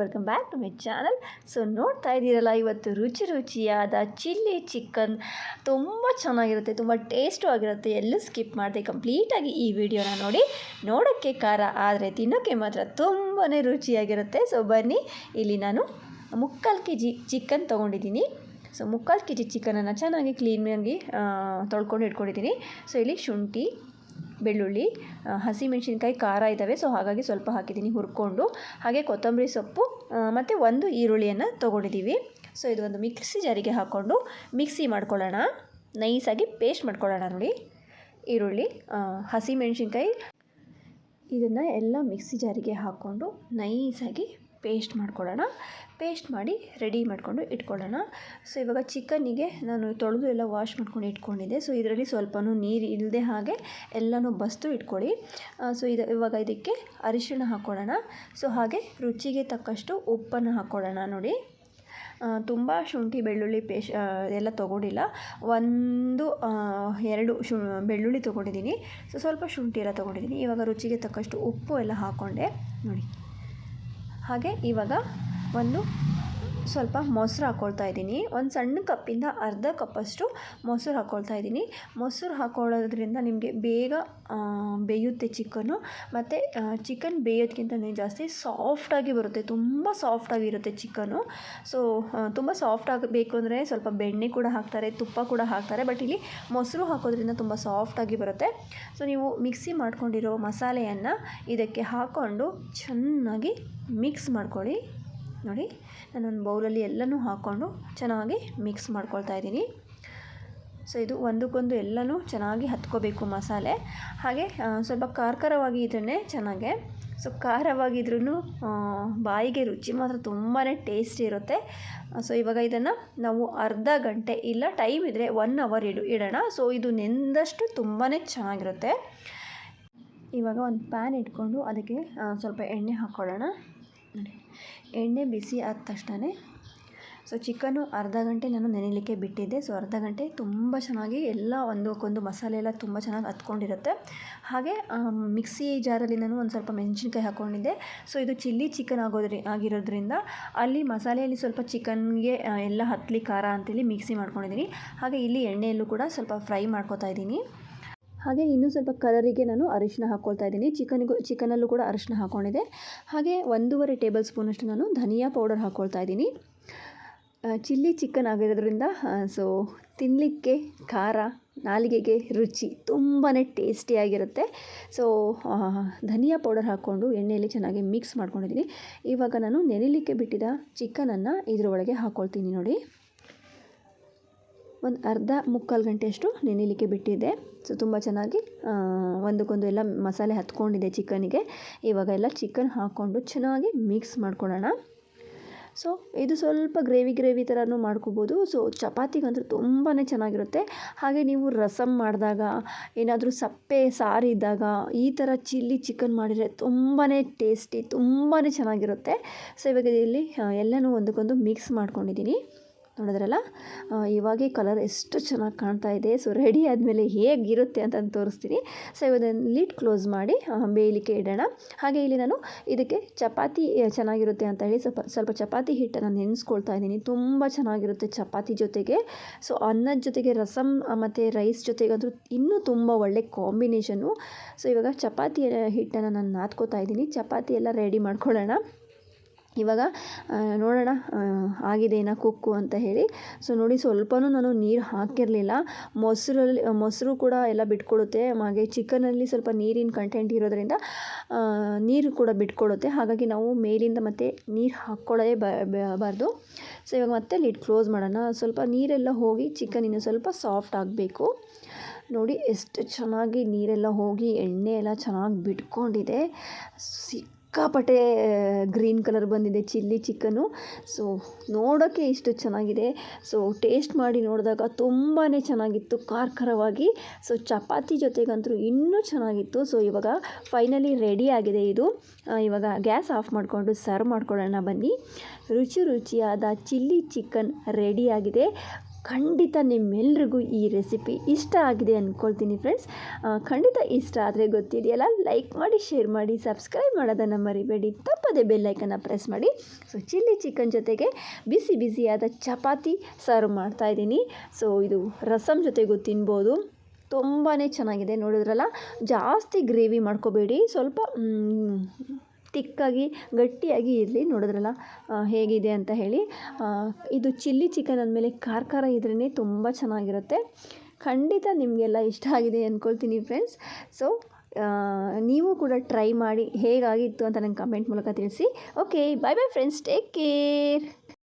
Welcome back to my channel so ನೋಡ್ತಾ ಇದ್ದೀರಲ್ಲ, ಇವತ್ತು ರುಚಿ ರುಚಿಯಾದ ಚಿಲ್ಲಿ ಚಿಕನ್ ತುಂಬ ಚೆನ್ನಾಗಿರುತ್ತೆ, ತುಂಬ ಟೇಸ್ಟು ಆಗಿರುತ್ತೆ. ಎಲ್ಲೂ ಸ್ಕಿಪ್ ಮಾಡಿದೆ ಕಂಪ್ಲೀಟಾಗಿ ಈ ವಿಡಿಯೋನ ನೋಡಿ. ನೋಡೋಕ್ಕೆ ಖಾರ, ಆದರೆ ತಿನ್ನೋಕ್ಕೆ ಮಾತ್ರ ತುಂಬಾ ರುಚಿಯಾಗಿರುತ್ತೆ. ಸೊ ಬನ್ನಿ, ಇಲ್ಲಿ ನಾನು ಮುಕ್ಕಾಲು ಕೆ ಜಿ ಚಿಕನ್ ತೊಗೊಂಡಿದ್ದೀನಿ. ಸೊ ಮುಕ್ಕಾಲು ಕೆ ಜಿ ಚಿಕನನ್ನು ಚೆನ್ನಾಗಿ ಕ್ಲೀನಾಗಿ ತೊಳ್ಕೊಂಡು ಇಟ್ಕೊಂಡಿದ್ದೀನಿ. ಸೊ ಇಲ್ಲಿ ಶುಂಠಿ ಬೆಳ್ಳುಳ್ಳಿ ಹಸಿ ಹಸಿಮೆಣಸಿನ್ಕಾಯಿ ಖಾರ ಇದ್ದಾವೆ ಸೊ ಹಾಗಾಗಿ ಸ್ವಲ್ಪ ಹಾಕಿದ್ದೀನಿ ಹುರ್ಕೊಂಡು. ಹಾಗೆ ಕೊತ್ತಂಬರಿ ಸೊಪ್ಪು ಮತ್ತು ಒಂದು ಈರುಳ್ಳಿಯನ್ನು ತೊಗೊಂಡಿದ್ದೀವಿ ಸೊ ಇದು ಒಂದು ಮಿಕ್ಸಿ ಜಾರಿಗೆ ಹಾಕ್ಕೊಂಡು ಮಿಕ್ಸಿ ಮಾಡ್ಕೊಳ್ಳೋಣ. ನೈಸಾಗಿ ಪೇಸ್ಟ್ ಮಾಡ್ಕೊಳ್ಳೋಣ ನೋಡಿ. ಈರುಳ್ಳಿ ಹಸಿ ಹಸಿಮೆಣಸಿನ್ಕಾಯಿ, ಇದನ್ನು ಎಲ್ಲ ಮಿಕ್ಸಿ ಜಾರಿಗೆ ಹಾಕ್ಕೊಂಡು ನೈಸಾಗಿ ಪೇಸ್ಟ್ ಮಾಡ್ಕೊಳ್ಳೋಣ. ಪೇಸ್ಟ್ ಮಾಡಿ ರೆಡಿ ಮಾಡಿಕೊಂಡು ಇಟ್ಕೊಳ್ಳೋಣ. ಸೊ ಇವಾಗ ಚಿಕನ್ನಿಗೆ ನಾನು ತೊಳೆದು ಎಲ್ಲ ವಾಶ್ ಮಾಡ್ಕೊಂಡು ಇಟ್ಕೊಂಡಿದ್ದೆ. ಸೊ ಇದರಲ್ಲಿ ಸ್ವಲ್ಪನೂ ನೀರು ಇಲ್ಲದೆ ಹಾಗೆ ಎಲ್ಲನೂ ಬಸ್ತು ಇಟ್ಕೊಳ್ಳಿ. ಸೊ ಇದು, ಇವಾಗ ಇದಕ್ಕೆ ಅರಿಶಿಣ ಹಾಕ್ಕೊಳ್ಳೋಣ ಸೊ ಹಾಗೆ ರುಚಿಗೆ ತಕ್ಕಷ್ಟು ಉಪ್ಪನ್ನು ಹಾಕ್ಕೊಳ್ಳೋಣ ನೋಡಿ. ತುಂಬ ಶುಂಠಿ, ಬೆಳ್ಳುಳ್ಳಿ ಪೇಸ್ಟ್ ಎಲ್ಲ ತೊಗೊಂಡಿಲ್ಲ. ಒಂದು ಎರಡು ಶು, ಬೆಳ್ಳುಳ್ಳಿ ತೊಗೊಂಡಿದ್ದೀನಿ. ಸೊ ಸ್ವಲ್ಪ ಶುಂಠಿ ಎಲ್ಲ ತೊಗೊಂಡಿದ್ದೀನಿ. ಇವಾಗ ರುಚಿಗೆ ತಕ್ಕಷ್ಟು ಉಪ್ಪು ಎಲ್ಲ ಹಾಕ್ಕೊಂಡೆ ನೋಡಿ. ಹಾಗೆ ಇವಾಗ ಒಂದು ಸ್ವಲ್ಪ ಮೊಸರು ಹಾಕ್ಕೊಳ್ತಾ ಇದ್ದೀನಿ. ಒಂದು ಸಣ್ಣ ಕಪ್ಪಿಂದ ಅರ್ಧ ಕಪ್ಪಷ್ಟು ಮೊಸರು ಹಾಕ್ಕೊಳ್ತಾ ಇದ್ದೀನಿ. ಮೊಸರು ಹಾಕ್ಕೊಳ್ಳೋದ್ರಿಂದ ನಿಮಗೆ ಬೇಗ ಬೇಯುತ್ತೆ ಚಿಕನ್ನು. ಮತ್ತು ಚಿಕನ್ ಬೇಯೋದಕ್ಕಿಂತ ಜಾಸ್ತಿ ಸಾಫ್ಟಾಗಿ ಬರುತ್ತೆ. ತುಂಬ ಸಾಫ್ಟಾಗಿರುತ್ತೆ ಚಿಕನ್ನು. ಸೊ ತುಂಬ ಸಾಫ್ಟ್ ಆಗಬೇಕು ಅಂದರೆ ಸ್ವಲ್ಪ ಬೆಣ್ಣೆ ಕೂಡ ಹಾಕ್ತಾರೆ, ತುಪ್ಪ ಕೂಡ ಹಾಕ್ತಾರೆ. ಬಟ್ ಇಲ್ಲಿ ಮೊಸರು ಹಾಕೋದ್ರಿಂದ ತುಂಬ ಸಾಫ್ಟಾಗಿ ಬರುತ್ತೆ. ಸೊ ನೀವು ಮಿಕ್ಸಿ ಮಾಡ್ಕೊಂಡಿರೋ ಮಸಾಲೆಯನ್ನು ಇದಕ್ಕೆ ಹಾಕ್ಕೊಂಡು ಚೆನ್ನಾಗಿ ಮಿಕ್ಸ್ ಮಾಡ್ಕೊಳ್ಳಿ. ನೋಡಿ, ನಾನೊಂದು ಬೌಲಲ್ಲಿ ಎಲ್ಲನೂ ಹಾಕ್ಕೊಂಡು ಚೆನ್ನಾಗಿ ಮಿಕ್ಸ್ ಮಾಡ್ಕೊಳ್ತಾ ಇದ್ದೀನಿ. ಸೊ ಇದು ಒಂದಕ್ಕೊಂದು ಎಲ್ಲನೂ ಚೆನ್ನಾಗಿ ಹತ್ಕೋಬೇಕು ಮಸಾಲೆ. ಹಾಗೆ ಸ್ವಲ್ಪ ಖಾರ ಖಾರವಾಗಿ ಇದ್ರೇ ಚೆನ್ನಾಗೆ ಸೊ ಖಾರವಾಗಿದ್ರೂ ಬಾಯಿಗೆ ರುಚಿ ಮಾತ್ರ ತುಂಬಾ ಟೇಸ್ಟಿ ಇರುತ್ತೆ. ಸೊ ಇವಾಗ ಇದನ್ನು ನಾವು ಅರ್ಧ ಗಂಟೆ ಇಲ್ಲ ಟೈಮ್ ಇದ್ದರೆ ಒನ್ ಅವರ್ ಇಡು, ಇಡೋಣ. ಸೊ ಇದು ನೆಂದಷ್ಟು ತುಂಬಾ ಚೆನ್ನಾಗಿರುತ್ತೆ. ಇವಾಗ ಒಂದು ಪ್ಯಾನ್ ಇಟ್ಕೊಂಡು ಅದಕ್ಕೆ ಸ್ವಲ್ಪ ಎಣ್ಣೆ ಹಾಕ್ಕೊಳ್ಳೋಣ. ನೋಡಿ. ಎಣ್ಣೆ ಬಿಸಿ ಆದ ತಕ್ಷಣ ಸೊ ಚಿಕನ್ನು ಅರ್ಧ ಗಂಟೆ ನಾನು ನೆನೆಯಲಿಕ್ಕೆ ಬಿಟ್ಟಿದ್ದೆ. ಸೊ ಅರ್ಧ ಗಂಟೆ ತುಂಬ ಚೆನ್ನಾಗಿ ಎಲ್ಲ ಒಂದಕ್ಕೊಂದು ಮಸಾಲೆ ಎಲ್ಲ ತುಂಬ ಚೆನ್ನಾಗಿ ಹತ್ಕೊಂಡಿರುತ್ತೆ. ಹಾಗೆ ಮಿಕ್ಸಿ ಜಾರಲ್ಲಿ ನಾನು ಒಂದು ಸ್ವಲ್ಪ ಮೆಣಸಿನ್ಕಾಯಿ ಹಾಕ್ಕೊಂಡಿದ್ದೆ ಸೊ ಇದು ಚಿಲ್ಲಿ ಚಿಕನ್ ಆಗೋದ್ರಿ, ಆಗಿರೋದ್ರಿಂದ ಅಲ್ಲಿ ಮಸಾಲೆಯಲ್ಲಿ ಸ್ವಲ್ಪ ಚಿಕನ್ಗೆ ಎಲ್ಲ ಹತ್ತಲಿ ಖಾರ ಅಂತೇಳಿ ಮಿಕ್ಸಿ ಮಾಡ್ಕೊಂಡಿದ್ದೀನಿ. ಹಾಗೆ ಇಲ್ಲಿ ಎಣ್ಣೆಯಲ್ಲೂ ಕೂಡ ಸ್ವಲ್ಪ ಫ್ರೈ ಮಾಡ್ಕೊತಾ ಇದ್ದೀನಿ. ಹಾಗೆ ಇನ್ನೂ ಸ್ವಲ್ಪ ಕಲರಿಗೆ ನಾನು ಅರಿಶಿನ ಹಾಕ್ಕೊಳ್ತಾ ಇದ್ದೀನಿ. ಚಿಕನ್ಗೂ, ಚಿಕನಲ್ಲೂ ಕೂಡ ಅರಿಶಿನ ಹಾಕ್ಕೊಂಡಿದ್ದೆ ಹಾಗೆ ಒಂದೂವರೆ ಟೇಬಲ್ ಸ್ಪೂನಷ್ಟು ನಾನು ಧನಿಯಾ ಪೌಡರ್ ಹಾಕ್ಕೊಳ್ತಾ ಇದ್ದೀನಿ. ಚಿಲ್ಲಿ ಚಿಕನ್ ಆಗಿರೋದ್ರಿಂದ ಸೊ ತಿನ್ನಲಿಕ್ಕೆ ಖಾರ, ನಾಲಿಗೆಗೆ ರುಚಿ ತುಂಬಾ ಟೇಸ್ಟಿಯಾಗಿರುತ್ತೆ ಸೊ ಧನಿಯಾ ಪೌಡರ್ ಹಾಕ್ಕೊಂಡು ಎಣ್ಣೆಯಲ್ಲಿ ಚೆನ್ನಾಗಿ ಮಿಕ್ಸ್ ಮಾಡ್ಕೊಂಡಿದ್ದೀನಿ. ಇವಾಗ ನಾನು ನೆನೆಲಿಕ್ಕೆ ಬಿಟ್ಟಿದ್ದ ಚಿಕನನ್ನು ಇದರೊಳಗೆ ಹಾಕ್ಕೊಳ್ತೀನಿ ನೋಡಿ. ಒಂದು ಅರ್ಧ ಮುಕ್ಕಾಲು ಗಂಟೆಯಷ್ಟು ನೆನೆಯಲಿಕ್ಕೆ ಬಿಟ್ಟಿದ್ದೆ. ಸೊ ತುಂಬ ಚೆನ್ನಾಗಿ ಒಂದಕ್ಕೊಂದು ಎಲ್ಲ ಮಸಾಲೆ ಹತ್ಕೊಂಡಿದೆ ಚಿಕನಿಗೆ. ಇವಾಗ ಎಲ್ಲ ಚಿಕನ್ ಹಾಕ್ಕೊಂಡು ಚೆನ್ನಾಗಿ ಮಿಕ್ಸ್ ಮಾಡ್ಕೊಳ್ಳೋಣ. ಸೊ ಇದು ಸ್ವಲ್ಪ ಗ್ರೇವಿ ಗ್ರೇವಿ ಥರನೂ ಮಾಡ್ಕೋಬೋದು. ಸೊ ಚಪಾತಿಗಂತೂ ತುಂಬಾ ಚೆನ್ನಾಗಿರುತ್ತೆ. ಹಾಗೆ ನೀವು ರಸಮ್ ಮಾಡಿದಾಗ, ಏನಾದರೂ ಸಪ್ಪೆ, ಸಾರು ಇದ್ದಾಗ ಈ ಥರ ಚಿಲ್ಲಿ ಚಿಕನ್ ಮಾಡಿದರೆ ತುಂಬಾ ಟೇಸ್ಟಿ ತುಂಬಾ ಚೆನ್ನಾಗಿರುತ್ತೆ. ಸೊ ಇವಾಗ ಇಲ್ಲಿ ಎಲ್ಲನೂ ಒಂದಕ್ಕೊಂದು ಮಿಕ್ಸ್ ಮಾಡ್ಕೊಂಡಿದ್ದೀನಿ. ನೋಡಿದ್ರಲ್ಲ? ಇವಾಗೆ ಕಲರ್ ಎಷ್ಟು ಚೆನ್ನಾಗಿ ಕಾಣ್ತಾ ಇದೆ. ಸೊ ರೆಡಿ ಆದಮೇಲೆ ಹೇಗಿರುತ್ತೆ ಅಂತ ತೋರಿಸ್ತೀನಿ. ಸೊ ಇವಾಗ ಲಿಡ್ ಕ್ಲೋಸ್ ಮಾಡಿ ಬೇಯಲಿಕ್ಕೆ ಇಡೋಣ. ಹಾಗೆ ಇಲ್ಲಿ ನಾನು ಇದಕ್ಕೆ ಚಪಾತಿ ಚೆನ್ನಾಗಿರುತ್ತೆ ಅಂತ ಹೇಳಿ ಸ್ವಲ್ಪ ಸ್ವಲ್ಪ ಚಪಾತಿ ಹಿಟ್ಟನ್ನು ನೆನೆಸ್ಕೊಳ್ತಾ ಇದ್ದೀನಿ. ತುಂಬ ಚೆನ್ನಾಗಿರುತ್ತೆ ಚಪಾತಿ ಜೊತೆಗೆ. ಸೊ ಅನ್ನದ ಜೊತೆಗೆ ರಸಮ್ ಮತ್ತು ರೈಸ್ ಜೊತೆಗಂತೂ ಇನ್ನೂ ತುಂಬ ಒಳ್ಳೆ ಕಾಂಬಿನೇಷನು ಸೊ ಇವಾಗ ಚಪಾತಿ ಹಿಟ್ಟನ್ನು ನಾನು ನಾದ್ಕೋತಾ ಇದ್ದೀನಿ. ಚಪಾತಿ ಎಲ್ಲ ರೆಡಿ ಮಾಡ್ಕೊಳ್ಳೋಣ. ಇವಾಗ ನೋಡೋಣ ಆಗಿದೆಯಾ ಕುಕ್ಕು ಅಂತ ಹೇಳಿ. ಸೊ ನೋಡಿ ಸ್ವಲ್ಪನೂ ನಾನು ನೀರು ಹಾಕಿರಲಿಲ್ಲ. ಮೊಸರಲ್ಲಿ, ಮೊಸರು ಕೂಡ ಎಲ್ಲ ಬಿಟ್ಕೊಡುತ್ತೆ. ಹಾಗೆ ಚಿಕನಲ್ಲಿ ಸ್ವಲ್ಪ ನೀರಿನ ಕಂಟೆಂಟ್ ಇರೋದರಿಂದ ನೀರು ಕೂಡ ಬಿಟ್ಕೊಡುತ್ತೆ. ಹಾಗಾಗಿ ನಾವು ಮೇಲಿಂದ ಮತ್ತೆ ನೀರು ಹಾಕ್ಕೊಳ್ಳೋದೇ ಬಾರ್ದು. ಸೊ ಇವಾಗ ಮತ್ತೆ ಲಿಡ್ ಕ್ಲೋಸ್ ಮಾಡೋಣ. ಸ್ವಲ್ಪ ನೀರೆಲ್ಲ ಹೋಗಿ ಚಿಕನ್ ಇನ್ನು ಸ್ವಲ್ಪ ಸಾಫ್ಟ್ ಆಗಬೇಕು. ನೋಡಿ, ಎಷ್ಟು ಚೆನ್ನಾಗಿ ನೀರೆಲ್ಲ ಹೋಗಿ ಎಣ್ಣೆ ಎಲ್ಲ ಚೆನ್ನಾಗಿ ಬಿಟ್ಕೊಂಡಿದೆ. ಸಿಕ್ಕಾಪಟ್ಟೆ ಗ್ರೀನ್ ಕಲರ್ ಬಂದಿದೆ, ಚಿಲ್ಲಿ ಚಿಕನು ಸೊ ನೋಡೋಕ್ಕೆ ಇಷ್ಟು ಚೆನ್ನಾಗಿದೆ. ಸೊ, ಟೇಸ್ಟ್ ಮಾಡಿ ನೋಡಿದಾಗ ತುಂಬಾ ಚೆನ್ನಾಗಿತ್ತು ಖಾರ ಸೊ, ಚಪಾತಿ ಜೊತೆಗಂತೂ ಇನ್ನೂ ಚೆನ್ನಾಗಿತ್ತು. ಸೊ, ಇವಾಗ ಫೈನಲಿ ರೆಡಿ ಆಗಿದೆ ಇದು. ಇವಾಗ ಗ್ಯಾಸ್ ಆಫ್ ಮಾಡಿಕೊಂಡು ಸರ್ವ್ ಮಾಡ್ಕೊಳ್ಳೋಣ ಬನ್ನಿ. ರುಚಿ ರುಚಿಯಾದ ಚಿಲ್ಲಿ ಚಿಕನ್ ರೆಡಿಯಾಗಿದೆ ಖಂಡಿತ ನಿಮ್ಮೆಲ್ರಿಗೂ ಈ ರೆಸಿಪಿ ಇಷ್ಟ ಆಗಿದೆ ಅಂದ್ಕೊಳ್ತೀನಿ ಫ್ರೆಂಡ್ಸ್ ಖಂಡಿತ ಇಷ್ಟ ಆದರೆ ಗೊತ್ತಿದೆಯಲ್ಲ ಲೈಕ್ ಮಾಡಿ ಶೇರ್ ಮಾಡಿ ಸಬ್ಸ್ಕ್ರೈಬ್ ಮಾಡೋದನ್ನು ಮರಿಬೇಡಿ. ತಪ್ಪದೆ ಬೆಲ್ಲೈಕನ್ನು ಪ್ರೆಸ್ ಮಾಡಿ. ಸೊ ಚಿಲ್ಲಿ ಚಿಕನ್ ಜೊತೆಗೆ ಬಿಸಿ ಬಿಸಿಯಾದ ಚಪಾತಿ ಸರ್ವ್ ಮಾಡ್ತಾಯಿದ್ದೀನಿ ಸೊ ಇದು ರಸಮ್ ಜೊತೆಗೂ ತಿನ್ಬೋದು. ತುಂಬಾ ಚೆನ್ನಾಗಿದೆ, ನೋಡಿದ್ರಲ್ಲ? ಜಾಸ್ತಿ ಗ್ರೇವಿ ಮಾಡ್ಕೋಬೇಡಿ. ಸ್ವಲ್ಪ ತಿಕ್ಕಾಗಿ, ಗಟ್ಟಿಯಾಗಿ ಇರಲಿ. ನೋಡಿದ್ರಲ್ಲ ಹೇಗಿದೆ ಅಂತ ಹೇಳಿ. ಇದು ಚಿಲ್ಲಿ ಚಿಕನ್ ಅಂದಮೇಲೆ ಖಾರ ಖಾರ ಇದ್ರೇ ತುಂಬ ಚೆನ್ನಾಗಿರುತ್ತೆ. ಖಂಡಿತ ನಿಮಗೆಲ್ಲ ಇಷ್ಟ ಆಗಿದೆ ಅಂದ್ಕೊಳ್ತೀನಿ ಫ್ರೆಂಡ್ಸ್ ಸೊ ನೀವು ಕೂಡ ಟ್ರೈ ಮಾಡಿ ಹೇಗಾಗಿತ್ತು ಅಂತ ನಂಗೆ ಕಮೆಂಟ್ ಮೂಲಕ ತಿಳಿಸಿ. Okay bye bye friends take care